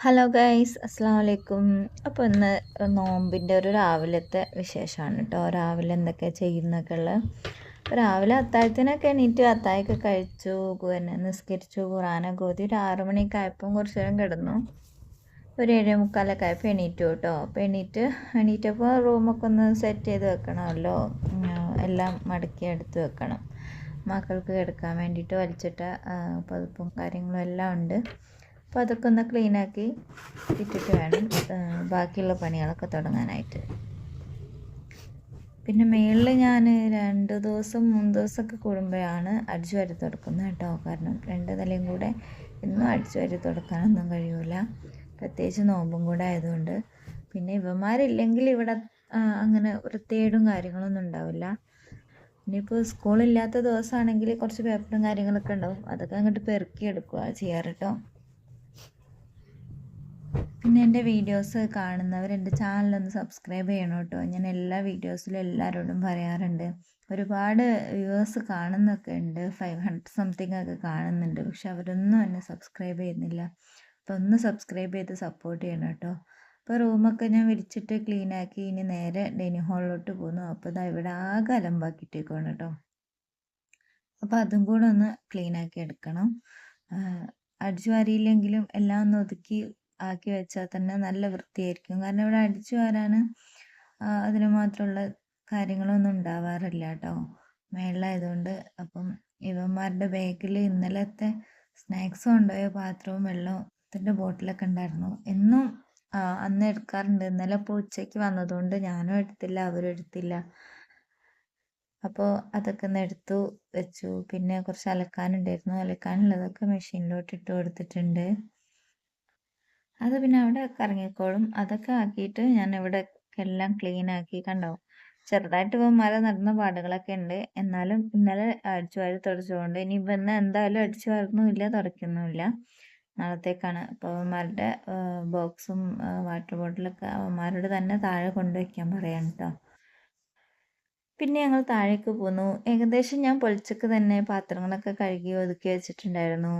Hello guys അസ്സാം വലൈക്കും അപ്പോൾ ഇന്ന് നോമ്പിന്റെ ഒരു രാവിലത്തെ വിശേഷമാണ് കേട്ടോ രാവിലെ എന്തൊക്കെ ചെയ്യുന്നൊക്കെ ഉള്ളത് രാവിലെ അത്താഴത്തിനൊക്കെ എണീറ്റ് അത്തായൊക്കെ കഴിച്ചു പിന്നെ നിസ്കരിച്ചു ഖുറാനൊക്കെ ഓതി ഒരു ആറു മണിയൊക്കെ ആയപ്പം കുറച്ച് നേരം കിടന്നു. ഒരു ഏഴ് മുക്കാലൊക്കെ ആയപ്പോൾ എണീറ്റു കേട്ടോ അപ്പോൾ എണീറ്റ് എണീറ്റപ്പോൾ റൂമൊക്കെ ഒന്ന് സെറ്റ് ചെയ്ത് വെക്കണമല്ലോ. എല്ലാം മടക്കി എടുത്ത് വെക്കണം. മക്കൾക്ക് കിടക്കാൻ വേണ്ടിയിട്ട് വലിച്ചിട്ട പതിപ്പും കാര്യങ്ങളും എല്ലാം ഉണ്ട്. അപ്പോൾ അതൊക്കെ ഒന്ന് ക്ലീനാക്കി ഇട്ടിട്ട് വേണം ബാക്കിയുള്ള പണികളൊക്കെ തുടങ്ങാനായിട്ട്. പിന്നെ മേളിൽ ഞാൻ രണ്ട് ദിവസം മൂന്ന് ദിവസമൊക്കെ കൂടുമ്പോഴാണ് അടിച്ചു വരി തുടക്കുന്നത് കേട്ടോ. കാരണം രണ്ട് നിലയും കൂടെ ഇന്നും അടിച്ചു വരി തുടക്കാനൊന്നും കഴിയൂല. പ്രത്യേകിച്ച് നോമ്പും കൂടെ ആയതുകൊണ്ട്. പിന്നെ ഇവന്മാരില്ലെങ്കിൽ ഇവിടെ അങ്ങനെ വൃത്തികേടും കാര്യങ്ങളൊന്നും ഉണ്ടാവില്ല. ഇനിയിപ്പോൾ സ്കൂളില്ലാത്ത ദിവസമാണെങ്കിൽ കുറച്ച് പേപ്പറും കാര്യങ്ങളൊക്കെ ഉണ്ടാവും. അതൊക്കെ അങ്ങോട്ട് പെറുക്കി എടുക്കുക ചെയ്യാറ് കേട്ടോ. പിന്നെ എന്റെ വീഡിയോസ് കാണുന്നവർ എന്റെ ചാനലൊന്ന് സബ്സ്ക്രൈബ് ചെയ്യണം കേട്ടോ. ഞാൻ എല്ലാ വീഡിയോസിലും എല്ലാവരോടും പറയാറുണ്ട്. ഒരുപാട് വ്യൂവേഴ്സ് കാണുന്നൊക്കെ ഉണ്ട്. ഫൈവ് ഹൺഡ്രഡ് സംതിങ് ഒക്കെ കാണുന്നുണ്ട്. പക്ഷെ അവരൊന്നും എന്നെ സബ്സ്ക്രൈബ് ചെയ്യുന്നില്ല. അപ്പോൾ ഒന്ന് സബ്സ്ക്രൈബ് ചെയ്ത് സപ്പോർട്ട് ചെയ്യണം കേട്ടോ. അപ്പോൾ റൂമൊക്കെ ഞാൻ വിരിച്ചിട്ട് ക്ലീൻ ആക്കി ഇനി നേരെ ഡൈനിങ് ഹാളിലോട്ട് പോകുന്നു. അപ്പോൾ ഇതാ ഇവിടെ ആകെ അലമ്പാക്കിയിട്ടേക്കാണ് കേട്ടോ. അപ്പോൾ അതും കൂടെ ഒന്ന് ക്ലീൻ ആക്കി എടുക്കണം. അടിച്ചു വാരിയില്ലെങ്കിലും എല്ലാം ഒന്ന് ഒതുക്കി ആക്കി വെച്ചാൽ തന്നെ നല്ല വൃത്തിയായിരിക്കും. കാരണം ഇവിടെ അടിച്ചു വാരാൻ അതിന് മാത്രമുള്ള കാര്യങ്ങളൊന്നും ഉണ്ടാവാറില്ല കേട്ടോ. മേളിലായതുകൊണ്ട് അപ്പം ഇവന്മാരുടെ ബാഗിൽ ഇന്നലത്തെ സ്നാക്സ് കൊണ്ടുപോയ പാത്രവും വെള്ളത്തിന്റെ ബോട്ടിലൊക്കെ ഉണ്ടായിരുന്നു. എന്നും അന്ന് എടുക്കാറുണ്ട്. ഇന്നലെ ഇപ്പോൾ ഉച്ചയ്ക്ക് വന്നതുകൊണ്ട് ഞാനും എടുത്തില്ല അവരും എടുത്തില്ല. അപ്പോൾ അതൊക്കെ ഒന്ന് എടുത്തു വെച്ചു. പിന്നെ കുറച്ച് അലക്കാനുണ്ടായിരുന്നു. അലക്കാനുള്ളതൊക്കെ മെഷീനിലോട്ട് ഇട്ട് കൊടുത്തിട്ടുണ്ട്. അത് പിന്നെ അവിടെ കറങ്ങിക്കോളും. അതൊക്കെ ആക്കിയിട്ട് ഞാൻ ഇവിടെ എല്ലാം ക്ലീൻ ആക്കി കണ്ടോ ചെറുതായിട്ട് ഇപ്പം മഴ നടന്ന പാടുകളൊക്കെ ഉണ്ട്. എന്നാലും ഇന്നലെ അടിച്ചു വാരി തുടച്ചുകൊണ്ട് ഇനി ഇപ്പം ഇന്ന് എന്തായാലും അടിച്ചു വാരുന്നുമില്ല തുടയ്ക്കുന്നുമില്ല. നാളത്തേക്കാണ്. അപ്പോൾ അവന്മാരുടെ ബോക്സും വാട്ടർ ബോട്ടിലൊക്കെ അവന്മാരോട് തന്നെ താഴെ കൊണ്ടുവയ്ക്കാൻ പറയാം കേട്ടോ പിന്നെ ഞങ്ങൾ താഴേക്ക് പോന്നു. ഏകദേശം ഞാൻ പൊളിച്ചക്ക് തന്നെ പാത്രങ്ങളൊക്കെ കഴുകി ഒതുക്കി വെച്ചിട്ടുണ്ടായിരുന്നു.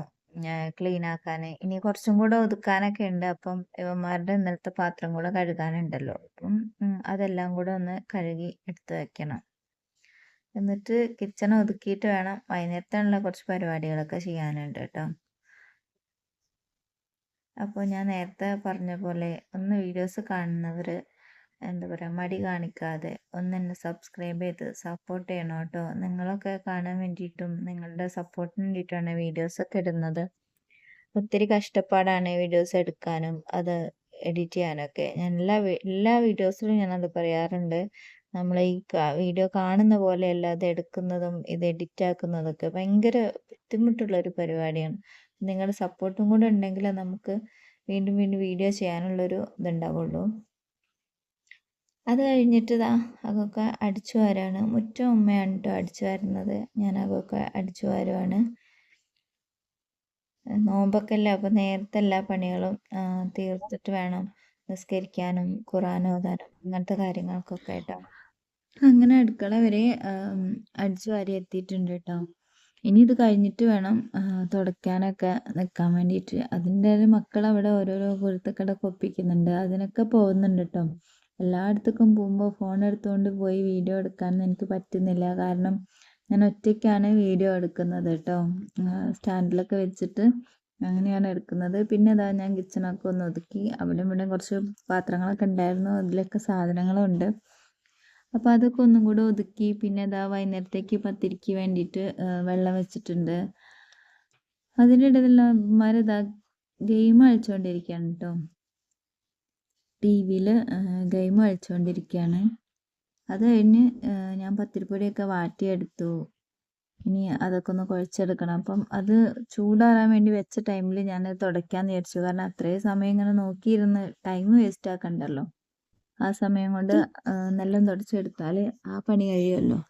ക്ലീൻ ആക്കാൻ ഇനി കുറച്ചും കൂടെ ഒതുക്കാനൊക്കെ ഉണ്ട് അപ്പം ഇവന്മാരുടെ ഇന്നലത്തെ പാത്രം കൂടെ കഴുകാനുണ്ടല്ലോ. അപ്പം അതെല്ലാം കൂടെ ഒന്ന് കഴുകി എടുത്ത് വെക്കണം. എന്നിട്ട് കിച്ചൺ ഒതുക്കിയിട്ട് വേണം വൈകുന്നേരത്തിനുള്ള കുറച്ച് പരിപാടികളൊക്കെ ചെയ്യാനുണ്ട് കേട്ടോ. അപ്പോൾ ഞാൻ നേരത്തെ പറഞ്ഞ പോലെ ഒന്ന് വീഡിയോസ് കാണുന്നവർ എന്താ പറയുക മടി കാണിക്കാതെ ഒന്ന് എന്നെ സബ്സ്ക്രൈബ് ചെയ്ത് സപ്പോർട്ട് ചെയ്യണം കേട്ടോ. നിങ്ങളൊക്കെ കാണാൻ വേണ്ടിയിട്ടും നിങ്ങളുടെ സപ്പോർട്ടിന് വേണ്ടിയിട്ടാണ് വീഡിയോസൊക്കെ ഇടുന്നത്. ഒത്തിരി കഷ്ടപ്പാടാണ് വീഡിയോസ് എടുക്കാനും അത് എഡിറ്റ് ചെയ്യാനൊക്കെ. ഞാൻ എല്ലാ എല്ലാ വീഡിയോസിലും ഞാനത് പറയാറുണ്ട്. നമ്മൾ ഈ വീഡിയോ കാണുന്ന പോലെയല്ല അത് എടുക്കുന്നതും ഇത് എഡിറ്റ് ആക്കുന്നതൊക്കെ ഭയങ്കര ബുദ്ധിമുട്ടുള്ള ഒരു പരിപാടിയാണ്. നിങ്ങളുടെ സപ്പോർട്ടും കൂടെ ഉണ്ടെങ്കിൽ നമുക്ക് വീണ്ടും വീണ്ടും വീഡിയോ ചെയ്യാനുള്ളൊരു ഇതുണ്ടാവുള്ളൂ. അത് കഴിഞ്ഞിട്ട് ഇതാ അതൊക്കെ അടിച്ചു വാരാണ്. മുറ്റം ഉമ്മയാണ് കേട്ടോ അടിച്ചു വാരുന്നത്. ഞാൻ അതൊക്കെ അടിച്ചു വാരുവാണ്. നോമ്പൊക്കെ അല്ലേ? അപ്പോൾ നേരത്തെ എല്ലാ പണികളും തീർത്തിട്ട് വേണം നിസ്കരിക്കാനും ഖുറാൻ ഓതാനും അങ്ങനത്തെ കാര്യങ്ങൾക്കൊക്കെ കേട്ടോ അങ്ങനെ അടുക്കള വരെ അടിച്ചു വാരി എത്തിയിട്ടുണ്ട് കേട്ടോ ഇനി ഇത് കഴിഞ്ഞിട്ട് വേണം തുടയ്ക്കാനൊക്കെ നിൽക്കാൻ വേണ്ടിയിട്ട്. അതിന്റെ മക്കൾ അവിടെ ഓരോരോ കുരുത്തക്കട ഒപ്പിക്കുന്നുണ്ട്. അതിനൊക്കെ പോകുന്നുണ്ട് കേട്ടോ എല്ലായിടത്തേക്കും പോകുമ്പോൾ ഫോൺ എടുത്തുകൊണ്ട് പോയി വീഡിയോ എടുക്കാൻ എനിക്ക് പറ്റുന്നില്ല. കാരണം ഞാൻ ഒറ്റയ്ക്കാണ് വീഡിയോ എടുക്കുന്നത് കേട്ടോ സ്റ്റാൻഡിലൊക്കെ വെച്ചിട്ട് അങ്ങനെയാണ് എടുക്കുന്നത്. പിന്നെ അതാ ഞാൻ കിച്ചണൊക്കെ ഒന്ന് ഒതുക്കി. അവിടെ ഇവിടെ കുറച്ച് പാത്രങ്ങളൊക്കെ ഉണ്ടായിരുന്നു. അതിലൊക്കെ സാധനങ്ങളുണ്ട്. അപ്പോൾ അതൊക്കെ ഒന്നും കൂടെ ഒതുക്കി പിന്നെ അതാ വൈകുന്നേരത്തേക്ക് പത്തിരിക്ക് വേണ്ടിയിട്ട് വെള്ളം വെച്ചിട്ടുണ്ട്. അതിനിടയിലുള്ള മരതാ ഗെയിം കളിച്ചുകൊണ്ടിരിക്കുകയാണ് കേട്ടോ ടി വിയിൽ ഗെയിം കളിച്ചുകൊണ്ടിരിക്കുകയാണ് അത് കഴിഞ്ഞ് ഞാൻ പത്തിരിപ്പൊടിയൊക്കെ വാട്ടിയെടുത്തു ഇനി അതൊക്കെ ഒന്ന് കുഴച്ചെടുക്കണം. അപ്പം അത് ചൂടാറാൻ വേണ്ടി വെച്ച ടൈമിൽ ഞാൻ തുടയ്ക്കാമെന്ന് വിചാരിച്ചു. കാരണം അത്രയും സമയം ഇങ്ങനെ നോക്കിയിരുന്ന് ടൈം വേസ്റ്റ് ആക്കണ്ടല്ലോ. ആ സമയം കൊണ്ട് നല്ല തുടച്ചെടുത്താൽ ആ പണി കഴിയുമല്ലോ.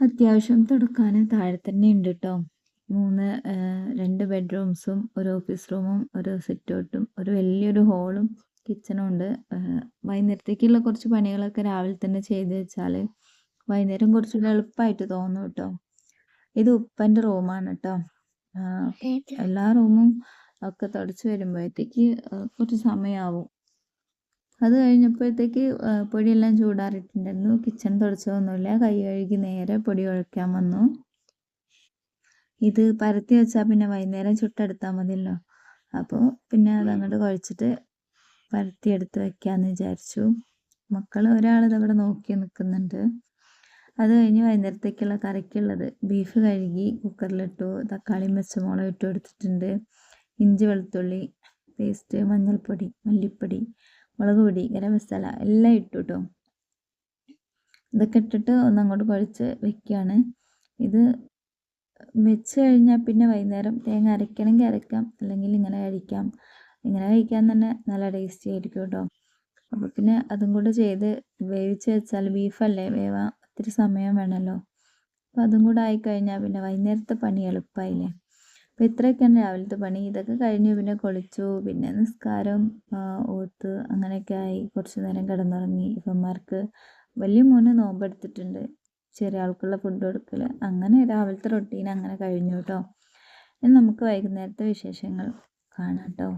അത്യാവശ്യം തുടക്കാൻ താഴെ തന്നെ ഉണ്ട് കേട്ടോ മൂന്ന് രണ്ട് ബെഡ്റൂംസും ഒരു ഓഫീസ് റൂമും ഒരു സിറ്റൗട്ടും ഒരു വലിയൊരു ഹോളും കിച്ചണും ഉണ്ട്. വൈകുന്നേരത്തേക്കുള്ള കുറച്ച് പണികളൊക്കെ രാവിലെ തന്നെ ചെയ്ത് വെച്ചാൽ വൈകുന്നേരം കുറച്ചുകൂടെ എളുപ്പമായിട്ട് തോന്നും കേട്ടോ. ഇത് ഉപ്പന്റെ റൂമാണ് കേട്ടോ. എല്ലാ റൂമും ഒക്കെ തുടച്ച് വരുമ്പോഴത്തേക്ക് കുറച്ച് സമയമാവും അത് കഴിഞ്ഞപ്പോഴത്തേക്ക് പൊടിയെല്ലാം ചൂടാറിയിട്ടുണ്ടായിരുന്നു. കിച്ചൺ തുടച്ചതൊന്നുമില്ല കൈ കഴുകി നേരെ പൊടി ഒഴിക്കാൻ വന്നു. ഇത് പരത്തി വെച്ചാൽ പിന്നെ വൈകുന്നേരം ചുട്ടെടുത്താൽ മതിയല്ലോ. അപ്പോൾ പിന്നെ അതങ്ങോട്ട് കുഴച്ചിട്ട് പരത്തി എടുത്ത് വെക്കാമെന്ന് വിചാരിച്ചു. മക്കൾ ഒരാൾ ഇതവിടെ നോക്കി നിൽക്കുന്നുണ്ട് അത് കഴിഞ്ഞ് വൈകുന്നേരത്തേക്കുള്ള കറിക്കുള്ളത്. ബീഫ് കഴുകി കുക്കറിലിട്ടു തക്കാളി പച്ചമുളകും ഇട്ട് എടുത്തിട്ടുണ്ട് ഇഞ്ചി വെളുത്തുള്ളി പേസ്റ്റ് മഞ്ഞൾപ്പൊടി മല്ലിപ്പൊടി മുളക് പൊടി ഗരം മസാല എല്ലാം ഇട്ടു കേട്ടോ ഇതൊക്കെ ഇട്ടിട്ട് ഒന്നങ്ങോട്ട് കുഴച്ച് വെക്കുകയാണ് ഇത് വെച്ച് കഴിഞ്ഞാൽ പിന്നെ വൈകുന്നേരം തേങ്ങ അരയ്ക്കണമെങ്കിൽ അരയ്ക്കാം അല്ലെങ്കിൽ ഇങ്ങനെ കഴിക്കാം. ഇങ്ങനെ കഴിക്കാൻ തന്നെ നല്ല ടേസ്റ്റി ആയിരിക്കും കേട്ടോ അപ്പോൾ പിന്നെ അതും കൂടെ ചെയ്ത് വേവിച്ച് വെച്ചാൽ ബീഫല്ലേ വേവാൻ ഒത്തിരി സമയം വേണമല്ലോ അപ്പോൾ അതും കൂടെ ആയിക്കഴിഞ്ഞാൽ പിന്നെ വൈകുന്നേരത്തെ പണി എളുപ്പമായില്ലേ അപ്പോൾ ഇത്രയൊക്കെയാണ് രാവിലത്തെ പണി. ഇതൊക്കെ കഴിഞ്ഞു പിന്നെ കുളിച്ചു പിന്നെ നിസ്കാരം ഓത്ത് അങ്ങനെയൊക്കെ ആയി കുറച്ച് നേരം കിടന്നുറങ്ങി. ഇവന്മാർക്ക് വലിയ മോന് നോമ്പെടുത്തിട്ടുണ്ട്. ചെറിയ ആൾക്കുള്ള ഫുഡ് കൊടുക്കൽ അങ്ങനെ രാവിലത്തെ റൊട്ടീൻ അങ്ങനെ കഴിഞ്ഞു കേട്ടോ ഇനി നമുക്ക് വൈകുന്നേരത്തെ വിശേഷങ്ങൾ കാണാം കേട്ടോ